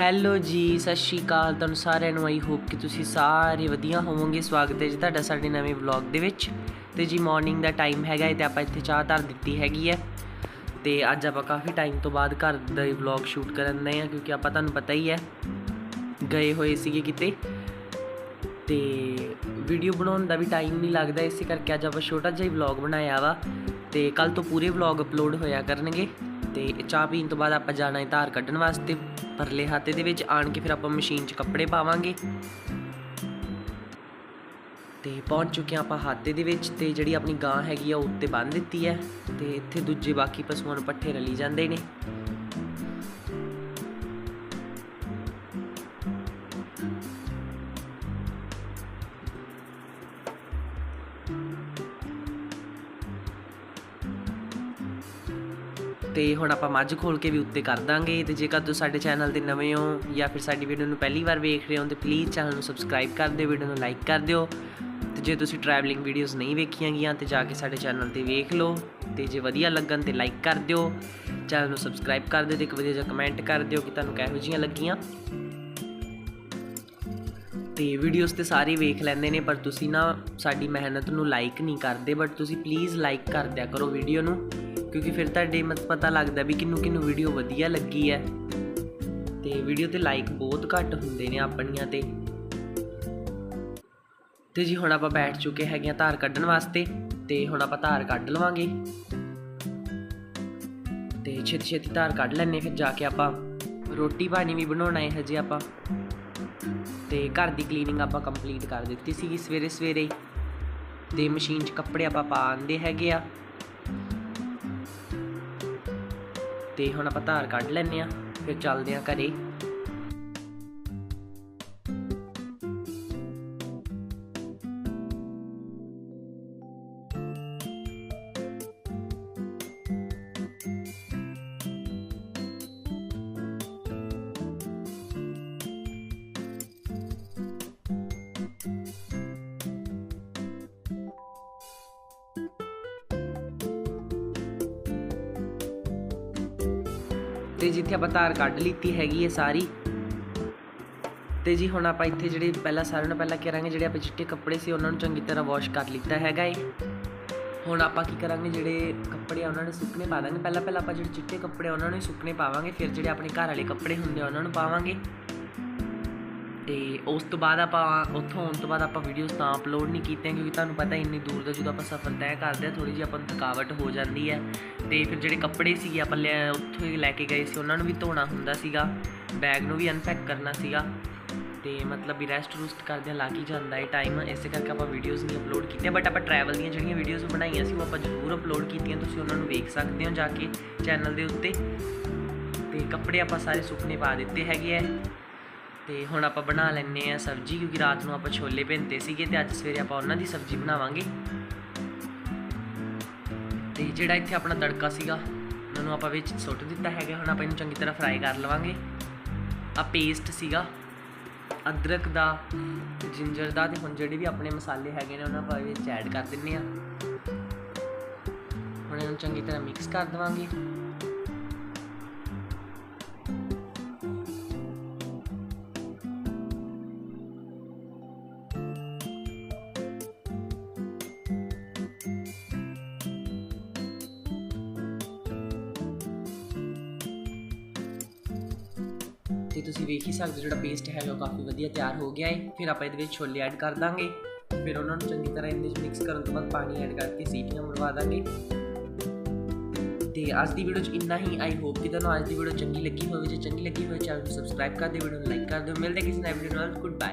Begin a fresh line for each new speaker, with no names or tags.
Hello ਜੀ, ਸਤਿ ਸ਼੍ਰੀ ਅਕਾਲ। ਤੁਹਾਨੂੰ ਸਾਰਿਆਂ ਨੂੰ ਆਈ ਹੋਪ ਕਿ ਤੁਸੀਂ ਸਾਰੇ ਵਧੀਆ ਹੋਵੋਗੇ। ਸਵਾਗਤ ਹੈ ਜੀ ਤੁਹਾਡਾ ਸਾਡੇ ਨਵੇਂ ਵਲੌਗ ਦੇ ਵਿੱਚ। ਤੇ ਜੀ ਮਾਰਨਿੰਗ ਦਾ ਟਾਈਮ ਹੈਗਾ ਹੈ ਤੇ ਆਪਾਂ ਇੱਥੇ ਚਾਹ ਧਰ ਦਿੱਤੀ ਹੈਗੀ ਹੈ। ਤੇ ਅੱਜ ਆਪਾਂ ਕਾਫੀ ਟਾਈਮ ਤੋਂ ਬਾਅਦ ਘਰ ਦਾ ਹੀ ਵਲੌਗ ਸ਼ੂਟ ਕਰਨ ਦੇ ਆ ਕਿਉਂਕਿ ਆਪਾਂ ਤੁਹਾਨੂੰ ਪਤਾ ਹੀ ਹੈ, ਗਏ ਹੋਏ ਸੀਗੇ ਕਿਤੇ। ਤੇ ਵੀਡੀਓ ਬਣਾਉਣ ਦਾ ਵੀ ਟਾਈਮ ਨਹੀਂ ਲੱਗਦਾ, ਇਸੇ ਕਰਕੇ ਅੱਜ ਆਪਾਂ ਛੋਟਾ ਜਿਹਾ ਹੀ ਵਲੌਗ ਬਣਾਇਆ ਵਾ। ਤੇ ਕੱਲ ਤੋਂ ਪੂਰੇ ਵਲੌਗ ਅਪਲੋਡ ਹੋਇਆ ਕਰਨਗੇ। ਤੇ ਚਾਹ ਪੀਣ ਤੋਂ ਬਾਅਦ ਆਪਾਂ ਜਾਣਾ ਹੈ ਧਾਰ ਕੱਢਣ ਵਾਸਤੇ। ਪਰਲੇ ਹਾਤੇ ਦੇ ਵਿੱਚ ਆਣ ਕੇ ਫਿਰ ਆਪਾਂ ਮਸ਼ੀਨ 'ਚ ਕੱਪੜੇ ਪਾਵਾਂਗੇ। ਤੇ ਪਹੁੰਚ ਚੁੱਕੇ ਹਾਂ ਆਪਾਂ ਹਾਤੇ ਦੇ ਵਿੱਚ ਤੇ ਜਿਹੜੀ ਆਪਣੀ ਗਾਂ ਹੈਗੀ ਆ ਉਹ ਉੱਤੇ ਬੰਨ ਦਿੱਤੀ ਹੈ। ਤੇ ਇੱਥੇ ਦੂਜੇ ਬਾਕੀ ਪਸ਼ੂਆਂ ਨੂੰ ਪੱਠੇ ਰਲੀ ਜਾਂਦੇ ਨੇ। ਤੇ ਹੁਣ ਆਪਾਂ ਮੱਝ ਖੋਲ ਕੇ ਵੀ ਉੱਤੇ ਕਰ ਦਾਂਗੇ। ਤੇ ਜੇਕਰ ਤੁਸੀਂ ਸਾਡੇ ਚੈਨਲ ਤੇ ਨਵੇਂ ਹੋ ਜਾਂ ਫਿਰ ਸਾਡੀ ਵੀਡੀਓ ਨੂੰ ਪਹਿਲੀ ਵਾਰ ਵੇਖ ਰਹੇ ਹੋ, ਤੇ ਪਲੀਜ਼ ਚੈਨਲ ਨੂੰ ਸਬਸਕ੍ਰਾਈਬ ਕਰ ਦਿਓ, ਵੀਡੀਓ ਨੂੰ ਲਾਈਕ ਕਰ ਦਿਓ। ਤੇ ਜੇ ਤੁਸੀਂ ਟਰੈਵਲਿੰਗ ਵੀਡੀਓਜ਼ ਨਹੀਂ ਵੇਖੀਆਂ ਗਈਆਂ, ਤੇ ਜਾ ਕੇ ਸਾਡੇ ਚੈਨਲ ਤੇ ਵੇਖ ਲਓ। ਤੇ ਜੇ ਵਧੀਆ ਲੱਗਣ ਤੇ ਲਾਈਕ ਕਰ ਦਿਓ। ਚੈਨਲ ਨੂੰ ਸਬਸਕ੍ਰਾਈਬ ਕਰ ਦਿਓ ਤੇ ਇੱਕ ਵਧੀਆ ਜਿਹਾ ਕਮੈਂਟ ਕਰ ਦਿਓ ਕਿ ਤੁਹਾਨੂੰ ਕਿਹੋ ਜਿਹੀਆਂ ਲੱਗੀਆਂ। ਤੇ ਵੀਡੀਓਜ਼ ਤੇ ਸਾਰੇ ਵੇਖ ਲੈਂਦੇ ਨੇ, ਪਰ ਤੁਸੀਂ ਨਾ ਸਾਡੀ ਮਿਹਨਤ ਨੂੰ ਲਾਈਕ ਨਹੀਂ ਕਰਦੇ ਬਟ ਤੁਸੀਂ ਪਲੀਜ਼ ਲਾਈਕ ਕਰ ਦਿਆ ਕਰੋ ਵੀਡੀਓ ਨੂੰ। ਕਿਉਂਕਿ ਫਿਰ ਤੁਹਾਡੇ ਮਤ ਪਤਾ ਲੱਗਦਾ ਵੀ ਕਿੰਨੂੰ ਕਿੰਨੂੰ ਵੀਡੀਓ ਵਧੀਆ ਲੱਗੀ ਹੈ। ਤੇ ਵੀਡੀਓ ਤੇ ਲਾਈਕ ਬਹੁਤ ਘੱਟ ਹੁੰਦੇ ਨੇ ਆਪਣੀਆਂ ਤੇ। ਤੇ ਜੀ ਹੁਣ ਆਪਾਂ ਬੈਠ ਚੁੱਕੇ ਹੈਗੇ ਆ ਧਾਰ ਕੱਢਣ ਵਾਸਤੇ ਤੇ ਹੁਣ ਆਪਾਂ ਧਾਰ ਕੱਢ ਲਵਾਂਗੇ। ਤੇ ਛੇਤੀ ਛੇਤੀ ਧਾਰ ਕੱਢ ਲੈਣੇ ਫਿਰ ਜਾ ਕੇ ਆਪਾਂ ਰੋਟੀ ਪਾਣੀ ਵੀ ਬਣਾਉਣਾ ਹੈ ਹਜੇ ਆਪਾਂ। ਤੇ ਘਰ ਦੀ ਕਲੀਨਿੰਗ ਆਪਾਂ ਕੰਪਲੀਟ ਕਰ ਦਿੱਤੀ ਸੀਗੀ ਸਵੇਰੇ ਸਵੇਰੇ ਹੀ ਤੇ ਮਸ਼ੀਨ 'ਚ ਕੱਪੜੇ ਆਪਾਂ ਪਾ ਆਂਦੇ ਹੈਗੇ ਆ। ਤੇ ਹੁਣ ਆਪਾਂ ਧਾਰ ਕੱਢ ਲੈਨੇ ਆ ਫਿਰ ਚੱਲਦੇ ਆ ਘਰੇ। ਤੇ ਜਿੱਥੇ ਆਪਾਂ ਤਾਰ ਕੱਢ ਲਿੱਤੀ ਹੈਗੀ ਹੈ ਸਾਰੀ। ਤੇ ਜੀ ਹੁਣ ਆਪਾਂ ਇੱਥੇ ਜਿਹੜੇ ਪਹਿਲਾਂ ਸਾਰਿਆਂ ਨੂੰ ਪਹਿਲਾਂ ਕਰਾਂਗੇ, ਜਿਹੜੇ ਆਪਾਂ ਚਿੱਟੇ ਕੱਪੜੇ ਸੀ, ਉਹਨਾਂ ਨੂੰ ਚੰਗੀ ਤਰ੍ਹਾਂ ਵਾਸ਼ ਕਰ ਲਿੱਤਾ ਹੈਗਾ ਏ। ਹੁਣ ਆਪਾਂ ਕੀ ਕਰਾਂਗੇ, ਜਿਹੜੇ ਕੱਪੜੇ ਆ ਉਹਨਾਂ ਨੂੰ ਸੁੱਕਣੇ ਪਾ ਦਾਂਗੇ। ਪਹਿਲਾਂ ਪਹਿਲਾਂ ਆਪਾਂ ਜਿਹੜੇ ਚਿੱਟੇ ਕੱਪੜੇ ਆ, ਉਹਨਾਂ ਨੂੰ ਹੀ ਸੁੱਕਣੇ ਪਾਵਾਂਗੇ, ਫਿਰ ਜਿਹੜੇ ਆਪਣੇ ਘਰ ਵਾਲੇ ਕੱਪੜੇ ਹੁੰਦੇ ਆ, ਉਹਨਾਂ ਨੂੰ ਪਾਵਾਂਗੇ। ਤੇ ਉਸ ਤੋਂ ਬਾਅਦ ਆਪਾਂ ਉੱਥੋਂ ਆਉਣ ਤੋਂ ਬਾਅਦ ਆਪਾਂ ਵੀਡੀਓਜ਼ ਤਾਂ ਅਪਲੋਡ ਨਹੀਂ ਕੀਤੀਆਂ ਕਿਉਂਕਿ ਤੁਹਾਨੂੰ ਪਤਾ ਇੰਨੀ ਦੂਰ ਦਾ ਜਦੋਂ ਆਪਾਂ ਸਫ਼ਰ ਤੈਅ ਕਰਦੇ ਆ ਥੋੜੀ ਜਿਹੀ ਆਪਾਂ ਨੂੰ ਥਕਾਵਟ ਹੋ ਜਾਂਦੀ ਹੈ। ਤੇ ਫਿਰ ਜਿਹੜੇ ਕੱਪੜੇ ਸੀਗੇ ਆਪਾਂ ਲੈ ਉੱਥੋਂ ਹੀ ਲੈ ਕੇ ਗਏ ਸੀ। ਉਹਨਾਂ ਨੂੰ ਵੀ ਧੋਣਾ ਹੁੰਦਾ ਸੀਗਾ ਬੈਗ ਨੂੰ ਵੀ ਅਨਪੈਕ ਕਰਨਾ ਸੀਗਾ। ਤੇ ਮਤਲਬ ਵੀ ਰੈਸਟ ਰੂਸਟ ਕਰਦਿਆਂ ਲੱਗ ਹੀ ਜਾਂਦਾ ਹੈ ਟਾਈਮ ਇਸੇ ਕਰਕੇ ਆਪਾਂ ਵੀਡੀਓਜ਼ ਨਹੀਂ ਅਪਲੋਡ ਕੀਤੀਆਂ ਬਟ ਆਪਾਂ ਟਰੈਵਲ ਦੀਆਂ ਜਿਹੜੀਆਂ ਵੀਡੀਓਜ਼ ਬਣਾਈਆਂ ਸੀ, ਉਹ ਆਪਾਂ ਜ਼ਰੂਰ ਅਪਲੋਡ ਕੀਤੀਆਂ। ਤੁਸੀਂ ਉਹਨਾਂ ਨੂੰ ਵੇਖ ਸਕਦੇ ਹੋ ਜਾ ਕੇ ਚੈਨਲ ਦੇ ਉੱਤੇ। ਤੇ ਕੱਪੜੇ ਆਪਾਂ ਸਾਰੇ ਸੁੱਕਣੇ ਪਾ ਦਿੱਤੇ ਹੈਗੇ ਆ ਤੇ ਹੁਣ ਆਪਾਂ ਬਣਾ ਲੈਣੇ ਆ ਸਬਜ਼ੀ, ਕਿਉਂਕਿ ਰਾਤ ਨੂੰ ਆਪਾਂ ਛੋਲੇ ਭਿੰਤੇ ਸੀਗੇ ਤੇ ਅੱਜ ਸਵੇਰੇ ਆਪਾਂ ਉਹਨਾਂ ਦੀ ਸਬਜ਼ੀ ਬਣਾਵਾਂਗੇ। ਤੇ ਜਿਹੜਾ ਇੱਥੇ ਆਪਣਾ ਤੜਕਾ ਸੀਗਾ, ਉਹਨੂੰ ਆਪਾਂ ਵਿੱਚ ਸੁੱਟ ਦਿੱਤਾ ਹੈਗਾ। ਹੁਣ ਆਪਾਂ ਇਹਨੂੰ ਚੰਗੀ ਤਰ੍ਹਾਂ ਫਰਾਈ ਕਰ ਲਵਾਂਗੇ। ਆ ਪੇਸਟ ਸੀਗਾ, ਅਦਰਕ ਦਾ ਜਿੰਜਰ ਦਾ, ਤੇ ਹੁਣ ਜਿਹੜੇ ਵੀ ਆਪਣੇ ਮਸਾਲੇ ਹੈਗੇ ਨੇ, ਉਹਨਾਂ ਆਪਾਂ ਵਿੱਚ ਐਡ ਕਰ ਦਿੰਨੇ ਆ ਹੁਣ ਇਹਨੂੰ ਚੰਗੀ ਤਰ੍ਹਾਂ ਮਿਕਸ ਕਰ ਦਵਾਂਗੇ। ਤੇ ਤੁਸੀਂ ਵੇਖ ਹੀ ਸਕਦੇ ਹੋ ਜਿਹੜਾ ਪੇਸਟ ਹੈਗਾ ਉਹ ਕਾਫੀ ਵਧੀਆ ਤਿਆਰ ਹੋ ਗਿਆ ਹੈ। ਫਿਰ ਆਪਾਂ ਇਹਦੇ ਵਿੱਚ ਛੋਲੇ ਐਡ ਕਰ ਦਾਂਗੇ। ਫਿਰ ਉਹਨਾਂ ਨੂੰ ਚੰਗੀ ਤਰ੍ਹਾਂ ਇਹਦੇ ਵਿੱਚ ਮਿਕਸ ਕਰਨ ਤੋਂ ਬਾਅਦ ਪਾਣੀ ਐਡ ਕਰਕੇ ਸੀਟੀਆਂ ਮਰਵਾ ਦਾਂਗੇ। ਤੇ ਅੱਜ ਦੀ ਵੀਡੀਓ 'ਚ ਇੰਨਾ ਹੀ। ਆਈ ਹੋਪ ਕਿ ਤੁਹਾਨੂੰ ਅੱਜ ਦੀ ਵੀਡੀਓ ਚੰਗੀ ਲੱਗੀ ਹੋਵੇ। ਜੇ ਚੰਗੀ ਲੱਗੀ ਹੋਵੇ, ਚੈਨਲ ਨੂੰ ਸਬਸਕ੍ਰਾਈਬ ਕਰ ਦਿਓ ਵੀਡੀਓ ਨੂੰ ਲਾਈਕ ਕਰ ਦਿਓ। ਮਿਲਦੇ ਕਿਸੇ ਨਵੀਂ ਵੀਡੀਓ ਨਾਲ। Good bye